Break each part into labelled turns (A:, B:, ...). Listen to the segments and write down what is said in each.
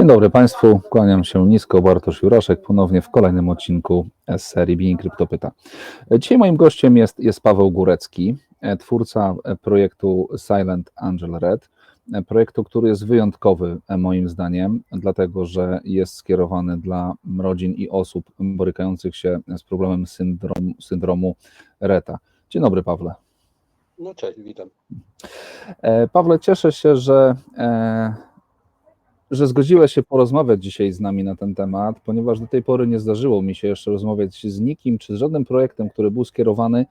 A: Dzień dobry Państwu, kłaniam się nisko, Bartosz Juraszek, ponownie w kolejnym odcinku z serii Being Kryptopyta. Dzisiaj moim gościem jest, jest Paweł Górecki, twórca projektu Silent Angel Red, projektu, który jest wyjątkowy moim zdaniem, dlatego że jest skierowany dla rodzin i osób borykających się z problemem syndromu, syndromu Reta. Dzień dobry Pawle.
B: No cześć, witam.
A: E, Pawle, cieszę się, że, e, że zgodziłeś się porozmawiać dzisiaj z nami na ten temat, ponieważ do tej pory nie zdarzyło mi się jeszcze rozmawiać z nikim czy z żadnym projektem, który był skierowany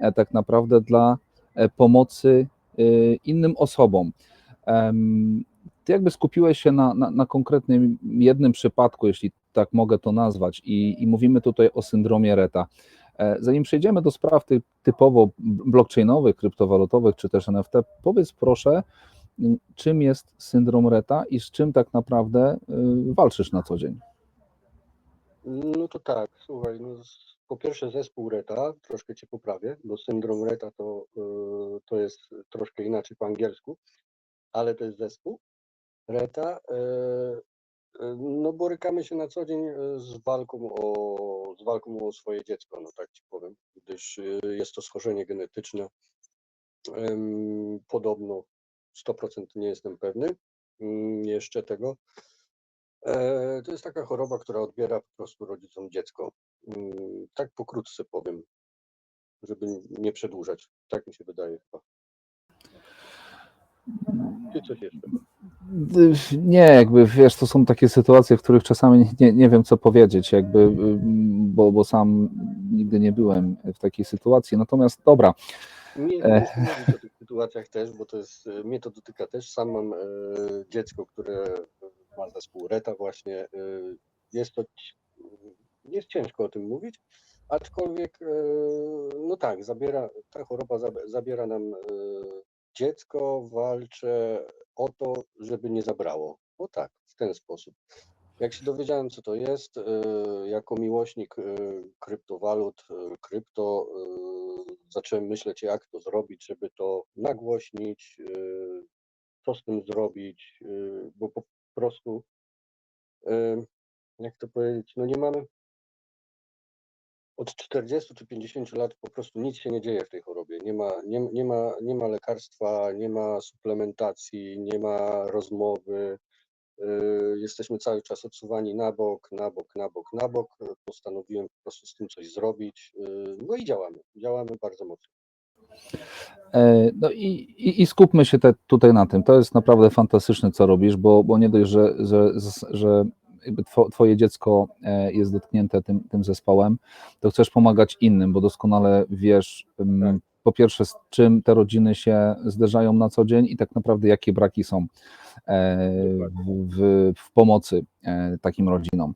A: e, tak naprawdę dla e, pomocy e, innym osobom. Ty jakby skupiłeś się na, na, na konkretnym jednym przypadku, jeśli tak mogę to nazwać, i, i mówimy tutaj o syndromie Reta. Zanim przejdziemy do spraw ty, typowo blockchainowych, kryptowalutowych czy też NFT, powiedz proszę, czym jest syndrom Reta i z czym tak naprawdę y, walczysz na co dzień?
B: No to tak, słuchaj, no po pierwsze zespół Reta, troszkę cię poprawię, bo syndrom Reta to, y, to jest troszkę inaczej po angielsku, ale to jest zespół Reta. y, No borykamy się na co dzień z walką o, z walką o swoje dziecko, no tak ci powiem, gdyż jest to schorzenie genetyczne. Podobno 100% nie jestem pewny mm, jeszcze tego. E, To jest taka choroba, która odbiera po prostu rodzicom dziecko. Mm, Tak pokrótce powiem, żeby nie przedłużać. Tak mi się wydaje chyba. Czy coś jeszcze?
A: Nie, jakby wiesz, to są takie sytuacje, w których czasami nie, nie wiem, co powiedzieć, jakby, y, bo, bo sam nigdy nie byłem w takiej sytuacji. Natomiast dobra,
B: Nie, nie
A: E.
B: chcę mówić o tych sytuacjach też, bo to jest, e, mnie to dotyka też. Sam mam e, dziecko, które ma zespół Reta właśnie. E, jest to, jest ciężko o tym mówić, aczkolwiek, e, no tak, zabiera, ta choroba zab- zabiera nam e, dziecko, walczę o to, żeby nie zabrało. O tak, w ten sposób. Jak się dowiedziałem, co to jest, e, jako miłośnik e, kryptowalut, e, krypto, zacząłem myśleć, jak to zrobić, żeby to nagłośnić, co z tym zrobić, bo po prostu, jak to powiedzieć, no nie mamy od 40 czy 50 lat po prostu nic się nie dzieje w tej chorobie. Nie ma, nie, nie ma, nie ma lekarstwa, nie ma suplementacji, nie ma rozmowy. Yy, Jesteśmy cały czas odsuwani na bok, na bok, na bok, na bok. Postanowiłem po prostu z tym coś zrobić. Yy, No i działamy. Działamy bardzo mocno.
A: E, No i, i, i skupmy się te, tutaj na tym. To jest naprawdę fantastyczne, co robisz, bo, bo nie dość, że, że, że twoje dziecko e, jest dotknięte tym, tym zespołem, to chcesz pomagać innym, bo doskonale wiesz,
B: Tak.
A: Po pierwsze, z czym te rodziny się zderzają na co dzień i tak naprawdę jakie braki są e, w, w, pomocy e, takim rodzinom.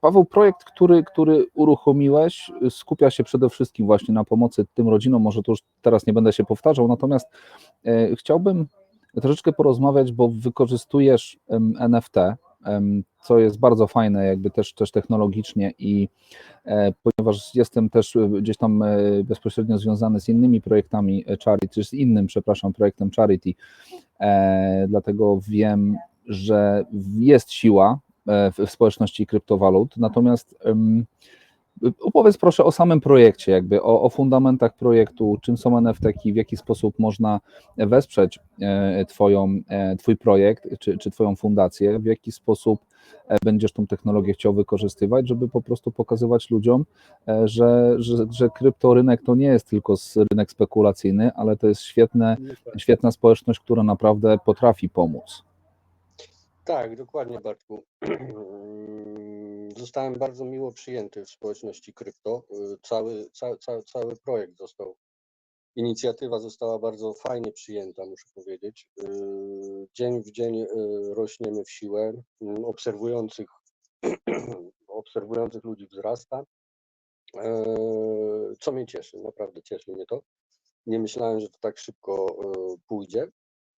A: Paweł, projekt, który, który uruchomiłeś, skupia się przede wszystkim właśnie na pomocy tym rodzinom. Może to już teraz nie będę się powtarzał, natomiast e, chciałbym troszeczkę porozmawiać, bo wykorzystujesz NFT, co jest bardzo fajne, jakby też, też technologicznie i e, ponieważ jestem też e, gdzieś tam e, bezpośrednio związany z innymi projektami Charity, z innym, przepraszam, projektem Charity, dlatego wiem, że jest siła w, społeczności kryptowalut. Natomiast opowiedz proszę o samym projekcie, jakby o, o fundamentach projektu, czym są NFT, w jaki sposób można wesprzeć e, twoją, e, Twój projekt czy, czy Twoją fundację, w jaki sposób e, będziesz tą technologię chciał wykorzystywać, żeby po prostu pokazywać ludziom, że, że, że kryptorynek to nie jest tylko rynek spekulacyjny, ale to jest świetne, świetna społeczność, która naprawdę potrafi pomóc.
B: Tak, dokładnie Bartku. Zostałem bardzo miło przyjęty w społeczności krypto. Y, Cały, cały, projekt został, inicjatywa została bardzo fajnie przyjęta, muszę powiedzieć. Y, Dzień w dzień y, rośniemy w siłę. Mm, Obserwujących, obserwujących ludzi wzrasta. E, Co mnie cieszy, naprawdę cieszy mnie to. Nie myślałem, że to tak szybko e, pójdzie,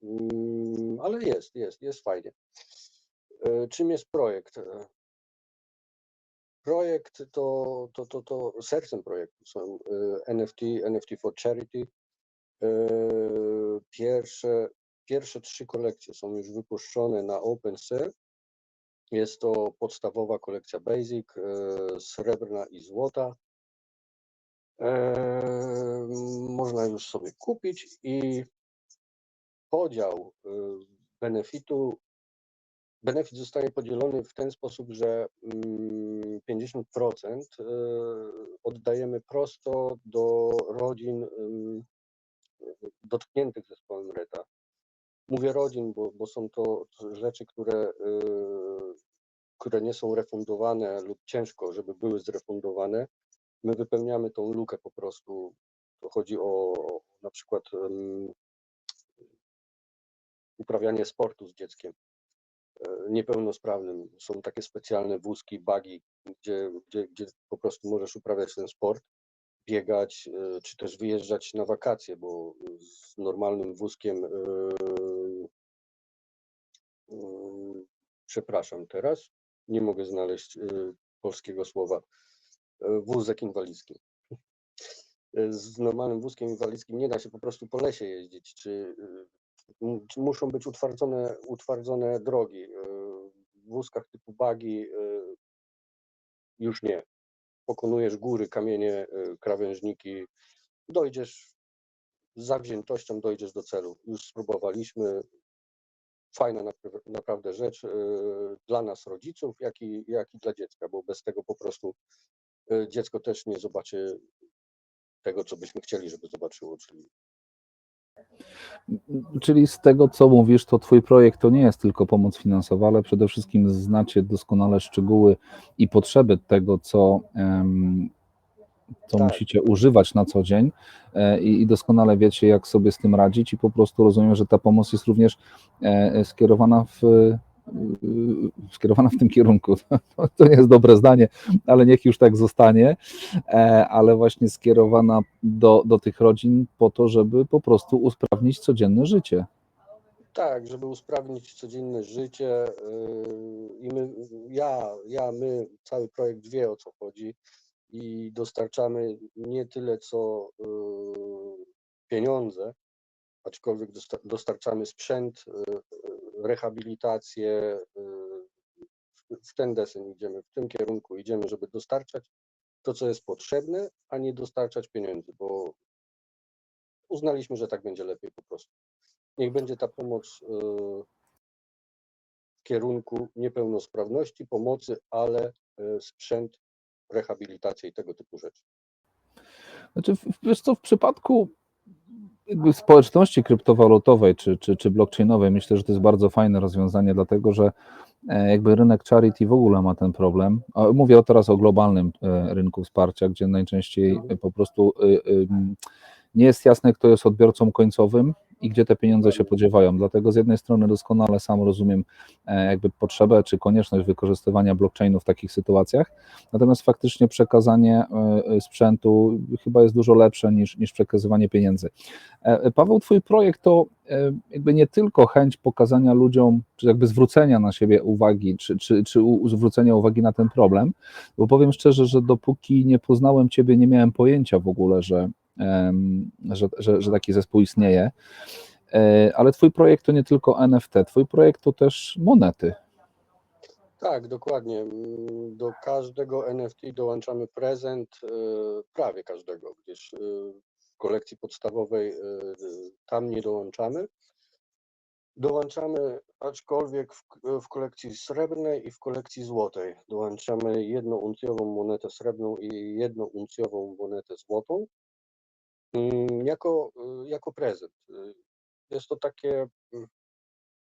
B: Mm, ale jest, jest, jest fajnie. E, Czym jest projekt? Projekt to, to, to, to sercem projektu są e, NFT, NFT for Charity. E, Pierwsze, pierwsze trzy kolekcje są już wypuszczone na OpenSea. Jest to podstawowa kolekcja Basic, e, srebrna i złota. Można już sobie kupić i podział benefitu. Benefit zostaje podzielony w ten sposób, że mm, 50% e, oddajemy prosto do rodzin dotkniętych zespołem RETA. Mówię rodzin, bo, bo są to rzeczy, które, y, które nie są refundowane lub ciężko, żeby były zrefundowane. My wypełniamy tą lukę po prostu. To chodzi o na przykład uprawianie sportu z dzieckiem e, niepełnosprawnym. Są takie specjalne wózki, bagi, gdzie, gdzie, gdzie po prostu możesz uprawiać ten sport biegać, y, czy też wyjeżdżać na wakacje, bo z normalnym wózkiem, y, y, przepraszam teraz, nie mogę znaleźć polskiego słowa, wózek inwalidzki. Z normalnym wózkiem inwalidzkim nie da się po prostu po lesie jeździć, czy muszą być utwardzone, utwardzone drogi. y, W wózkach typu bagi y, już nie pokonujesz góry, kamienie, y, krawężniki, dojdziesz z zawziętością, dojdziesz do celu. Już spróbowaliśmy. Fajna napra- naprawdę rzecz dla nas rodziców, jak i, jak i dla dziecka, bo bez tego po prostu dziecko też nie zobaczy tego, co byśmy chcieli, żeby zobaczyło, czyli
A: Czyli z tego, co mówisz, to Twój projekt to nie jest tylko pomoc finansowa, ale przede wszystkim znacie doskonale szczegóły i potrzeby tego, co, co
B: Tak.
A: musicie używać na co dzień e, i, i doskonale wiecie, jak sobie z tym radzić i po prostu rozumiem, że ta pomoc jest również e, skierowana w, skierowana w tym kierunku. To nie jest dobre zdanie, ale niech już tak zostanie, e, ale właśnie skierowana do, do tych rodzin po to, żeby po prostu usprawnić codzienne życie.
B: Tak, żeby usprawnić codzienne życie yy, i my, ja, ja, my, cały projekt wie o co chodzi i dostarczamy nie tyle co yy, pieniądze, aczkolwiek dosta- dostarczamy sprzęt, rehabilitację, yy, w- ten deseń idziemy, w tym kierunku idziemy, żeby dostarczać to, co jest potrzebne, a nie dostarczać pieniędzy, bo uznaliśmy, że tak będzie lepiej po prostu. Niech będzie ta pomoc y, w kierunku niepełnosprawności, pomocy, ale y, sprzęt, rehabilitacja i tego typu rzeczy.
A: Znaczy, wiesz co, w przypadku społeczności kryptowalutowej czy, czy, czy blockchainowej, myślę, że to jest bardzo fajne rozwiązanie, dlatego że e, jakby rynek charity w ogóle ma ten problem. Mówię teraz o globalnym e, rynku wsparcia, gdzie najczęściej
B: Mhm.
A: po prostu y, nie jest jasne, kto jest odbiorcą końcowym i gdzie te pieniądze się podziewają. Dlatego z jednej strony doskonale sam rozumiem e, jakby potrzebę czy konieczność wykorzystywania blockchainu w takich sytuacjach, natomiast faktycznie przekazanie e, e, sprzętu chyba jest dużo lepsze niż, niż przekazywanie pieniędzy. Paweł, Twój projekt to jakby nie tylko chęć pokazania ludziom, czy jakby zwrócenia na siebie uwagi, czy, czy, czy zwrócenia uwagi na ten problem, bo powiem szczerze, że dopóki nie poznałem Ciebie, nie miałem pojęcia w ogóle, że, że, że, że taki zespół istnieje. E, Ale Twój projekt to nie tylko NFT, Twój projekt to też monety.
B: Tak, dokładnie. Do każdego NFT dołączamy prezent, y, prawie każdego, gdyż y, w kolekcji podstawowej tam nie dołączamy. Dołączamy, aczkolwiek w, w kolekcji srebrnej i w kolekcji złotej dołączamy jednouncjową monetę srebrną i jednouncjową monetę złotą jako, y, jako prezent. Y, Jest to takie, mm,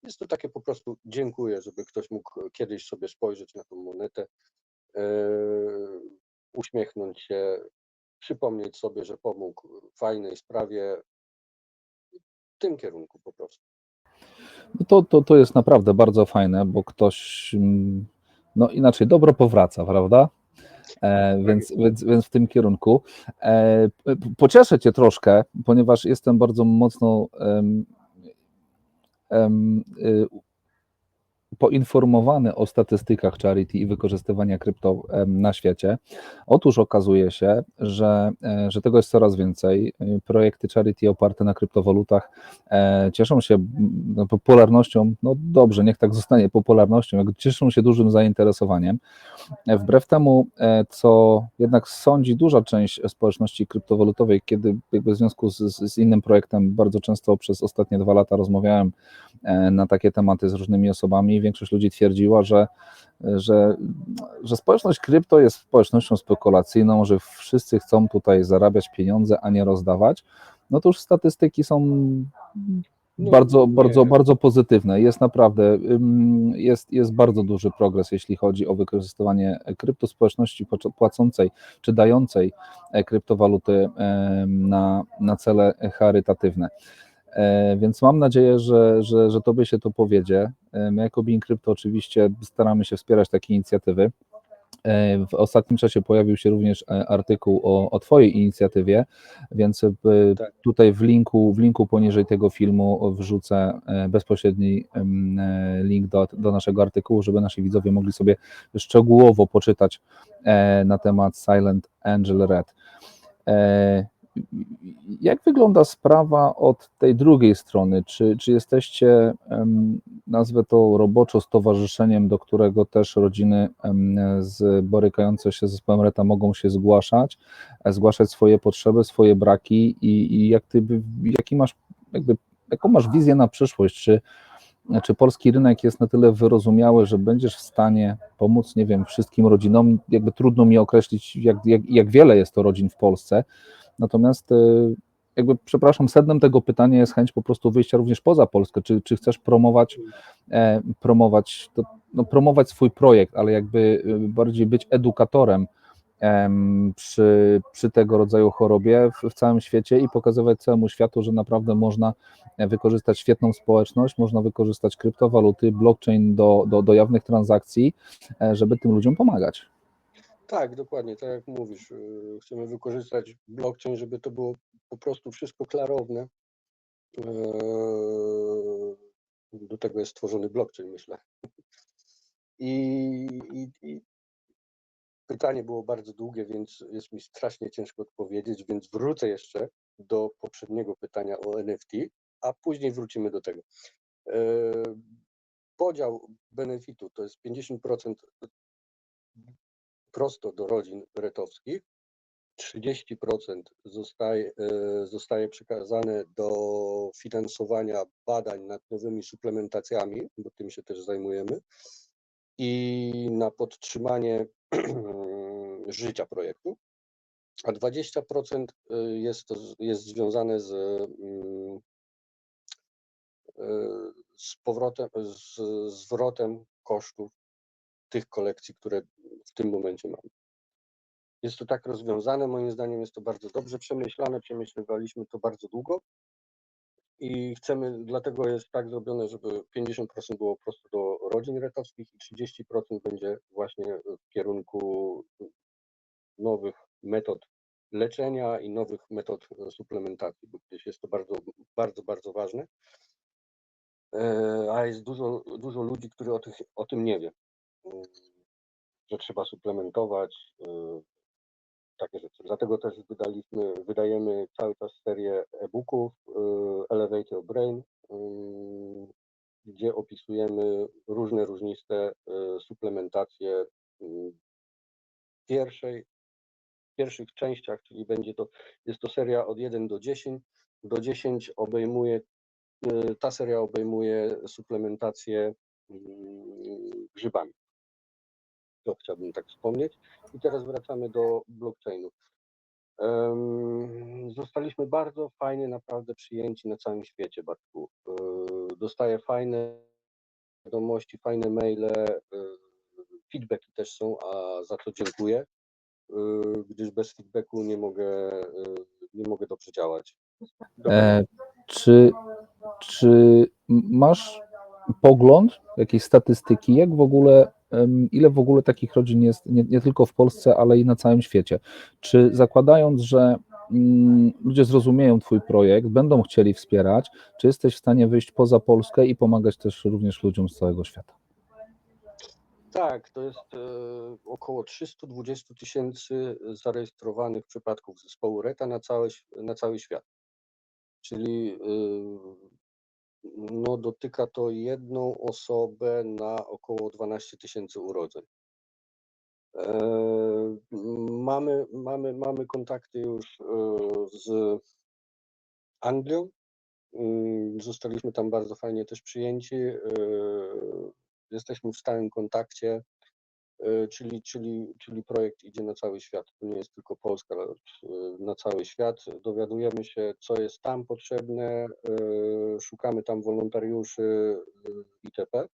B: jest to takie po prostu dziękuję, żeby ktoś mógł kiedyś sobie spojrzeć na tą monetę, e, uśmiechnąć się, przypomnieć sobie, że pomógł fajnej sprawie w tym kierunku po prostu.
A: No to, to, to jest naprawdę bardzo fajne, bo ktoś, mm, no inaczej, dobro powraca, prawda? E, więc, więc, więc w tym kierunku. E, pocieszę Cię troszkę, ponieważ jestem bardzo mocno em, y, poinformowany o statystykach charity i wykorzystywania krypto na świecie. Otóż okazuje się, że, e, że tego jest coraz więcej. Projekty charity oparte na kryptowalutach e, cieszą się no, popularnością, no dobrze, niech tak zostanie popularnością, cieszą się dużym zainteresowaniem. Wbrew temu, e, co jednak sądzi duża część społeczności kryptowalutowej, kiedy jakby w związku z, z innym projektem bardzo często przez ostatnie dwa lata rozmawiałem na takie tematy z różnymi osobami, większość ludzi twierdziła, że, że, że społeczność krypto jest społecznością spekulacyjną, że wszyscy chcą tutaj zarabiać pieniądze, a nie rozdawać. No to już statystyki są
B: No,
A: bardzo,
B: nie.
A: bardzo, bardzo pozytywne. Jest naprawdę, jest, jest bardzo duży progres, jeśli chodzi o wykorzystywanie krypto społeczności płac- płacącej czy dającej e, kryptowaluty na, na cele charytatywne. E, Więc mam nadzieję, że, że, że Tobie się to powiedzie. E, My jako Being Crypto oczywiście staramy się wspierać takie inicjatywy. E, W ostatnim czasie pojawił się również artykuł o, o Twojej inicjatywie, więc
B: Tak.
A: tutaj w linku, w linku poniżej tego filmu wrzucę bezpośredni link do, do naszego artykułu, żeby nasi widzowie mogli sobie szczegółowo poczytać na temat Silent Angel Red. Jak wygląda sprawa od tej drugiej strony? Czy, czy jesteście, nazwę to roboczo, stowarzyszeniem, do którego też rodziny z, borykające się z zespołem RETA mogą się zgłaszać, e, zgłaszać swoje potrzeby, swoje braki i, i jak ty, jaki masz, jakby, jaką masz wizję na przyszłość? Czy, czy polski rynek jest na tyle wyrozumiały, że będziesz w stanie pomóc, nie wiem, wszystkim rodzinom? Jakby trudno mi określić, jak, jak, jak wiele jest to rodzin w Polsce. Natomiast y, jakby, przepraszam, sednem tego pytania jest chęć po prostu wyjścia również poza Polskę. Czy, czy chcesz promować, e, promować, to, no, promować swój projekt, ale jakby y, bardziej być edukatorem em, przy, przy tego rodzaju chorobie w, w całym świecie i pokazywać całemu światu, że naprawdę można wykorzystać świetną społeczność, można wykorzystać kryptowaluty, blockchain do, do, do jawnych transakcji, e, żeby tym ludziom pomagać.
B: Tak, dokładnie, tak jak mówisz. y, Chcemy wykorzystać blockchain, żeby to było po prostu wszystko klarowne. Eee, Do tego jest stworzony blockchain, myślę. I, i, i pytanie było bardzo długie, więc jest mi strasznie ciężko odpowiedzieć, więc wrócę jeszcze do poprzedniego pytania o NFT, a później wrócimy do tego. Eee, Podział benefitu to jest 50% prosto do rodzin retowskich. 30% zostaje, e, zostaje przekazane do finansowania badań nad nowymi suplementacjami, bo tym się też zajmujemy, i na podtrzymanie życia projektu, a 20% jest, to, jest związane z, mm, e, z powrotem, z zwrotem kosztów tych kolekcji, które w tym momencie mamy. Jest to tak rozwiązane, moim zdaniem jest to bardzo dobrze przemyślane, przemyślewaliśmy to bardzo długo i chcemy, dlatego jest tak zrobione, żeby 50% było prosto do rodzin retowskich i 30% będzie właśnie w kierunku nowych metod leczenia i nowych metod suplementacji, bo gdzieś jest to bardzo, bardzo, bardzo ważne. E, A jest dużo, dużo ludzi, którzy o, tych, o tym nie wie, że trzeba suplementować, e, takie rzeczy. Dlatego też wydaliśmy, wydajemy cały czas serię e-booków y, Elevate Your Brain, y, gdzie opisujemy różne różniste y, suplementacje y, pierwszej, w pierwszych częściach, czyli będzie to, jest to seria od 1 do 10. Do 10 obejmuje, y, ta seria obejmuje suplementację y, grzybami. To chciałbym tak wspomnieć. I teraz wracamy do blockchainu. Zostaliśmy bardzo fajnie naprawdę przyjęci na całym świecie, Bartku. Y, Dostaję fajne wiadomości, fajne maile, y, feedbacki też są, a za to dziękuję, y, gdyż bez feedbacku nie mogę, nie mogę dobrze działać.
A: E, czy, czy masz pogląd, jakieś statystyki, jak w ogóle, ile w ogóle takich rodzin jest nie, nie tylko w Polsce, ale i na całym świecie? Czy zakładając, że mm, ludzie zrozumieją Twój projekt, będą chcieli wspierać, czy jesteś w stanie wyjść poza Polskę i pomagać też również ludziom z całego świata?
B: Tak, to jest e, około 320 tysięcy zarejestrowanych przypadków zespołu RETA na cały, na cały świat. Czyli e, no, dotyka to jedną osobę na około 12 tysięcy urodzeń. E, Mamy, mamy, mamy kontakty już e, z Anglią. Mm, Zostaliśmy tam bardzo fajnie też przyjęci. e, Jesteśmy w stałym kontakcie, czyli, czyli, czyli projekt idzie na cały świat. To nie jest tylko Polska, ale e, na cały świat. Dowiadujemy się, co jest tam potrzebne, e, szukamy tam wolontariuszy e, itp.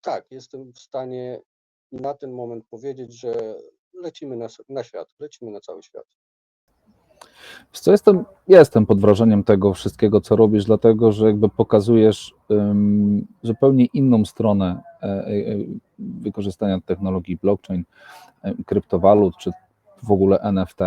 B: Tak, jestem w stanie na ten moment powiedzieć, że lecimy na, na świat, lecimy na cały świat.
A: Wiesz Co jestem, jestem pod wrażeniem tego wszystkiego, co robisz, dlatego że jakby pokazujesz um, zupełnie inną stronę e, e, wykorzystania technologii blockchain, e, kryptowalut, czy w ogóle NFT.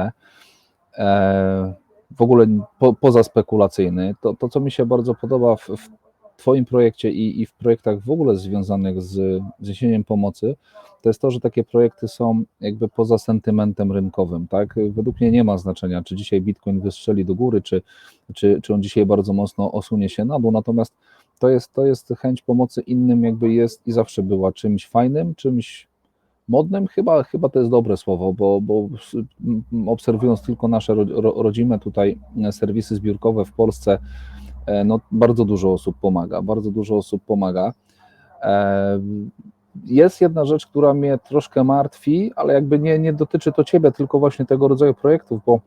A: E, w ogóle po, poza spekulacyjny. To, to, co mi się bardzo podoba w, w Twoim projekcie i, i w projektach w ogóle związanych z zniesieniem pomocy, to jest to, że takie projekty są jakby poza sentymentem rynkowym, tak? Według mnie nie ma znaczenia, czy dzisiaj Bitcoin wystrzeli do góry, czy, czy, czy on dzisiaj bardzo mocno osunie się na dół, natomiast to jest, to jest chęć pomocy innym, jakby jest i zawsze była czymś fajnym, czymś modnym, chyba, chyba to jest dobre słowo, bo, bo obserwując tylko nasze ro, ro, rodzime tutaj serwisy zbiórkowe w Polsce, no bardzo dużo osób pomaga, bardzo dużo osób pomaga. E, jest jedna rzecz, która mnie troszkę martwi, ale jakby nie, nie dotyczy to Ciebie, tylko właśnie tego rodzaju projektów, bo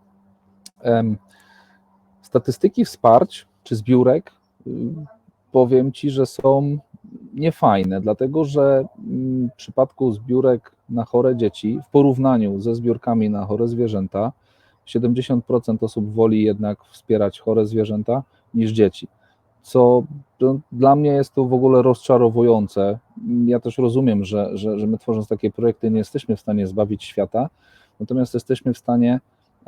A: statystyki wsparć czy zbiórek, y, powiem Ci, że są niefajne, dlatego że w przypadku zbiórek na chore dzieci, w porównaniu ze zbiórkami na chore zwierzęta, 70% osób woli jednak wspierać chore zwierzęta niż dzieci co dla mnie jest to w ogóle rozczarowujące. Ja też rozumiem, że, że, że my tworząc takie projekty nie jesteśmy w stanie zbawić świata, natomiast jesteśmy w stanie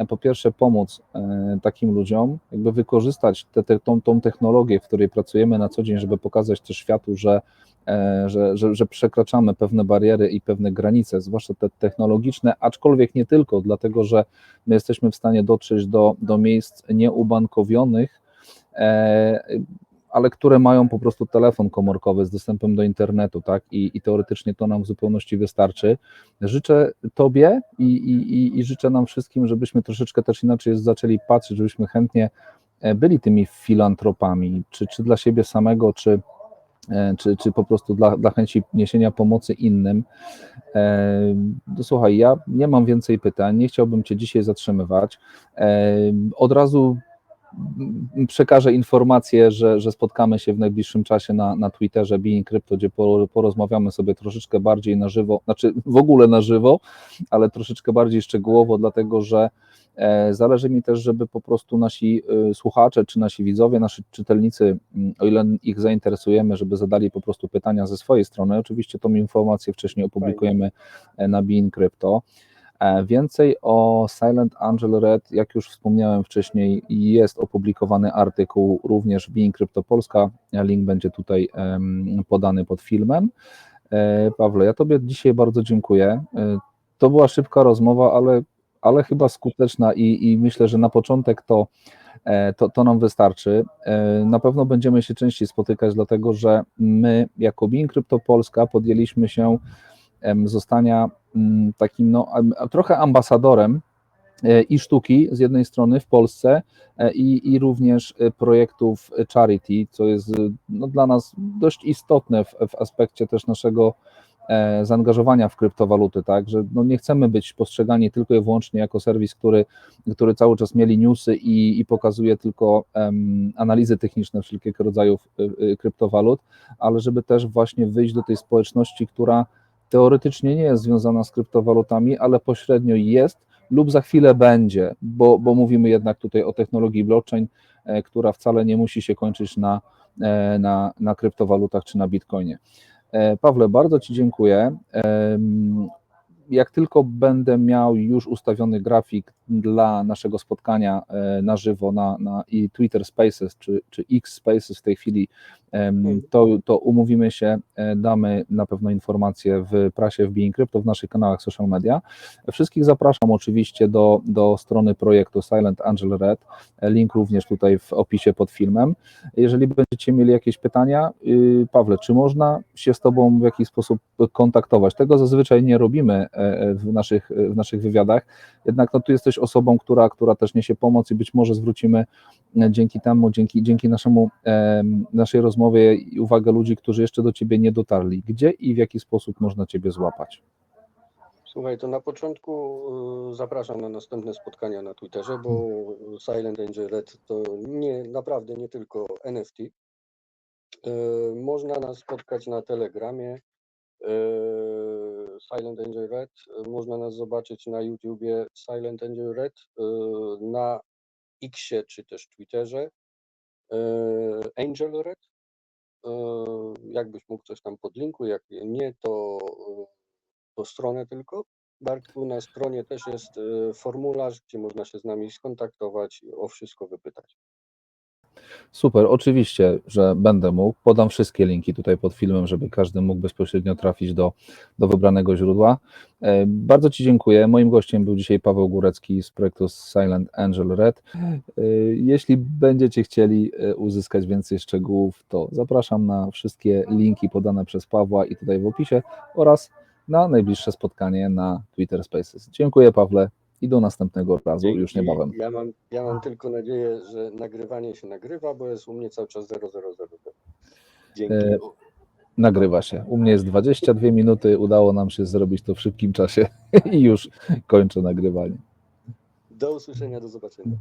A: po pierwsze pomóc e, takim ludziom, jakby wykorzystać te, te, tą, tą technologię, w której pracujemy na co dzień, żeby pokazać też światu, że, e, że, że, że przekraczamy pewne bariery i pewne granice, zwłaszcza te technologiczne, aczkolwiek nie tylko, dlatego że my jesteśmy w stanie dotrzeć do, do miejsc nieubankowionych, ale które mają po prostu telefon komórkowy z dostępem do internetu, tak? I, i teoretycznie to nam w zupełności wystarczy. Życzę Tobie i, i, i życzę nam wszystkim, żebyśmy troszeczkę też inaczej zaczęli patrzeć, żebyśmy chętnie byli tymi filantropami, czy, czy dla siebie samego, czy, czy, czy po prostu dla, dla chęci niesienia pomocy innym. Słuchaj, ja nie mam więcej pytań, nie chciałbym Cię dzisiaj zatrzymywać. Od razu przekażę informację, że, że spotkamy się w najbliższym czasie na, na Twitterze Being Crypto, gdzie porozmawiamy sobie troszeczkę bardziej na żywo, znaczy w ogóle na żywo, ale troszeczkę bardziej szczegółowo, dlatego że e, zależy mi też, żeby po prostu nasi e, słuchacze, czy nasi widzowie, nasi czytelnicy, o ile ich zainteresujemy, żeby zadali po prostu pytania ze swojej strony. Oczywiście tą informację wcześniej opublikujemy Fajnie. na Being Crypto. Więcej o Silent Angel Red, jak już wspomniałem wcześniej, jest opublikowany artykuł również w Crypto Polska. Link będzie tutaj podany pod filmem. Pawle, ja Tobie dzisiaj bardzo dziękuję. To była szybka rozmowa, ale, ale chyba skuteczna i, i myślę, że na początek to, to, to nam wystarczy. Na pewno będziemy się częściej spotykać, dlatego że my jako Being Crypto Polska podjęliśmy się zostania takim no, trochę ambasadorem i sztuki z jednej strony w Polsce i, i również projektów charity, co jest no, dla nas dość istotne w, w aspekcie też naszego zaangażowania w kryptowaluty, tak, że no nie chcemy być postrzegani tylko i wyłącznie jako serwis, który, który cały czas mieli newsy i, i pokazuje tylko um, analizy techniczne wszelkiego rodzaju kryptowalut, ale żeby też właśnie wyjść do tej społeczności, która teoretycznie nie jest związana z kryptowalutami, ale pośrednio jest lub za chwilę będzie, bo, bo mówimy jednak tutaj o technologii blockchain, e, która wcale nie musi się kończyć na, e, na, na kryptowalutach czy na bitcoinie. E, Pawle, bardzo Ci dziękuję. Jak tylko będę miał już ustawiony grafik dla naszego spotkania e, na żywo na, na i Twitter Spaces czy, czy X Spaces w tej chwili, em, to, to umówimy się, e, damy na pewno informacje w prasie w Being Crypto, w naszych kanałach social media. Wszystkich zapraszam oczywiście do, do strony projektu Silent Angel Red, E, link również tutaj w opisie pod filmem. Jeżeli będziecie mieli jakieś pytania, yy, Pawle, czy można się z Tobą w jakiś sposób kontaktować? Tego zazwyczaj nie robimy w naszych, w naszych wywiadach, jednak no, tu jesteś osobą, która, która też niesie pomoc i być może zwrócimy e, dzięki temu, dzięki, dzięki naszemu, em, naszej rozmowie i uwagę ludzi, którzy jeszcze do Ciebie nie dotarli. Gdzie i w jaki sposób można Ciebie złapać?
B: Słuchaj, to na początku y, zapraszam na następne spotkania na Twitterze, bo Silent Angel Red to nie, naprawdę nie tylko NFT. Y, Można nas spotkać na Telegramie y, Silent Angel Red, można nas zobaczyć na YouTubie Silent Angel Red, y, na Xie czy też Twitterze y, Angel Red. Y, Jakbyś mógł coś tam podlinkuj, jak nie, to to stronę tylko. Bartku, na stronie też jest formularz, gdzie można się z nami skontaktować i o wszystko wypytać.
A: Super, oczywiście, że będę mógł. Podam wszystkie linki tutaj pod filmem, żeby każdy mógł bezpośrednio trafić do, do wybranego źródła. E, Bardzo Ci dziękuję. Moim gościem był dzisiaj Paweł Górecki z projektu Silent Angel Red. E, Jeśli będziecie chcieli e, uzyskać więcej szczegółów, to zapraszam na wszystkie linki podane przez Pawła i tutaj w opisie oraz na najbliższe spotkanie na Twitter Spaces. Dziękuję Pawle i do następnego razu już
B: Dzięki.
A: niebawem.
B: Ja mam, ja mam tylko nadzieję, że nagrywanie się nagrywa, bo jest u mnie cały czas 0000. Dzięki.
A: E, Nagrywa się. U mnie jest 22 minuty. Udało nam się zrobić to w szybkim czasie i już kończę nagrywanie.
B: Do usłyszenia, do zobaczenia.